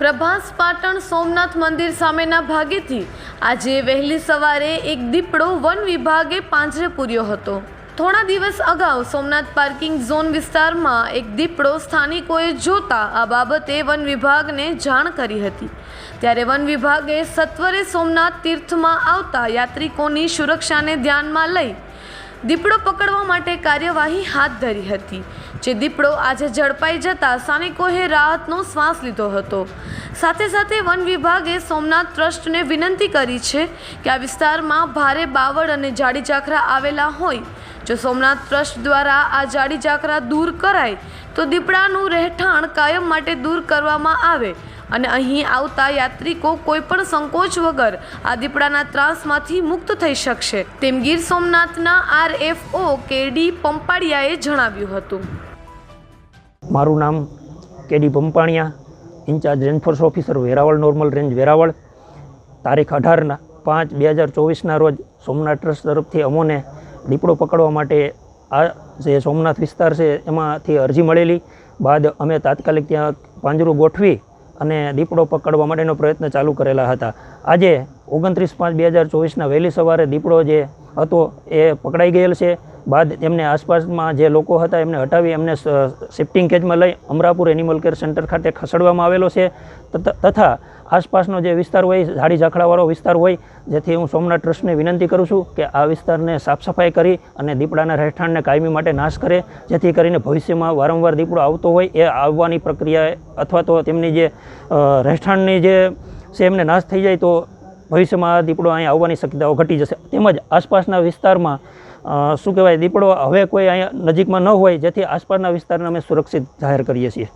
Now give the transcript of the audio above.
પ્રભાસ પાટણ સોમનાથ મંદિર સામેના ભાગેથી આજે વહેલી સવારે એક દીપડો વન વિભાગે પાંજરે પૂર્યો હતો. થોડા દિવસ અગાઉ સોમનાથ પાર્કિંગ ઝોન વિસ્તારમાં એક દીપડો સ્થાનિકોએ જોતા આ બાબતે વન વિભાગને જાણ કરી હતી. ત્યારે વન વિભાગે સત્વરે સોમનાથ તીર્થમાં આવતા યાત્રિકોની સુરક્ષાને ધ્યાનમાં લઈ દીપડો પકડવા માટે કાર્યવાહી હાથ ધરી હતી. જે દીપડો આજે ઝડપાઈ જતા સ્થાનિકોએ રાહતનો શ્વાસ લીધો હતો. સાથે સાથે વન વિભાગે સોમનાથ ટ્રસ્ટને વિનંતી કરી છે કે આ વિસ્તારમાં ભારે બાવળ અને જાડી ઝાખરા આવેલા હોય. જો સોમનાથ ટ્રસ્ટ દ્વારા આ જાડી ઝાખરા દૂર કરાય, તો દીપડાનું રહેઠાણ કાયમ માટે દૂર કરવામાં આવે અને અહીં આવતા યાત્રિકો કોઈપણ સંકોચ વગર આ દીપડાના ત્રાસમાંથી મુક્ત થઈ શકશે. તેમ ગીર સોમનાથના આરએફઓ કેડી પંપાડિયાએ જણાવ્યું હતું. મારું નામ KD Pampaniya, incharge range forest officer Veraval, normal range Veraval. તારીખ અઢારના પાંચ બે હજાર ચોવીસના રોજ સોમનાથ ટ્રસ્ટ તરફથી અમોને દીપડો પકડવા માટે આ જે સોમનાથ વિસ્તાર છે એમાંથી અરજી મળેલી. બાદ અમે તાત્કાલિક ત્યાં પાંજરું ગોઠવી અને દીપડો પકડવા માટેનો પ્રયત્ન ચાલુ કરેલા હતા. આજે ઓગણત્રીસ પાંચ બે હજાર ચોવીસના વહેલી સવારે દીપડો જે હતો એ પકડાઈ ગયેલ છે. બાદ તેમને આસપાસમાં જે લોકો હતા એમને હટાવી એમને શિફ્ટિંગ કેજમાં લઈ અમરાપુર એનિમલ કેર સેન્ટર ખાતે ખસેડવામાં આવેલો છે. તથ- આસપાસનો જે વિસ્તાર હોય, ઝાડી ઝાખડાવાળો વિસ્તાર હોય, જેથી હું સોમનાથ ટ્રસ્ટને વિનંતી કરું છું કે આ વિસ્તારને સાફ સફાઈ કરી અને દીપડાના રહેઠાણને કાયમી માટે નાશ કરે, જેથી કરીને ભવિષ્યમાં વારંવાર દીપડો આવતો હોય એ આવવાની પ્રક્રિયા અથવા તો તેમની જે રહેઠાણની જે છે એમને નાશ થઈ જાય તો ભવિષ્યમાં આ દીપડો અહીં આવવાની શક્યતાઓ ઘટી જશે. તેમજ આસપાસના વિસ્તારમાં શું કહેવાય, દીપડો હવે કોઈ અહીંયા નજીકમાં ન હોય, જેથી આસપાસના વિસ્તારને અમે સુરક્ષિત જાહેર કરીએ છીએ.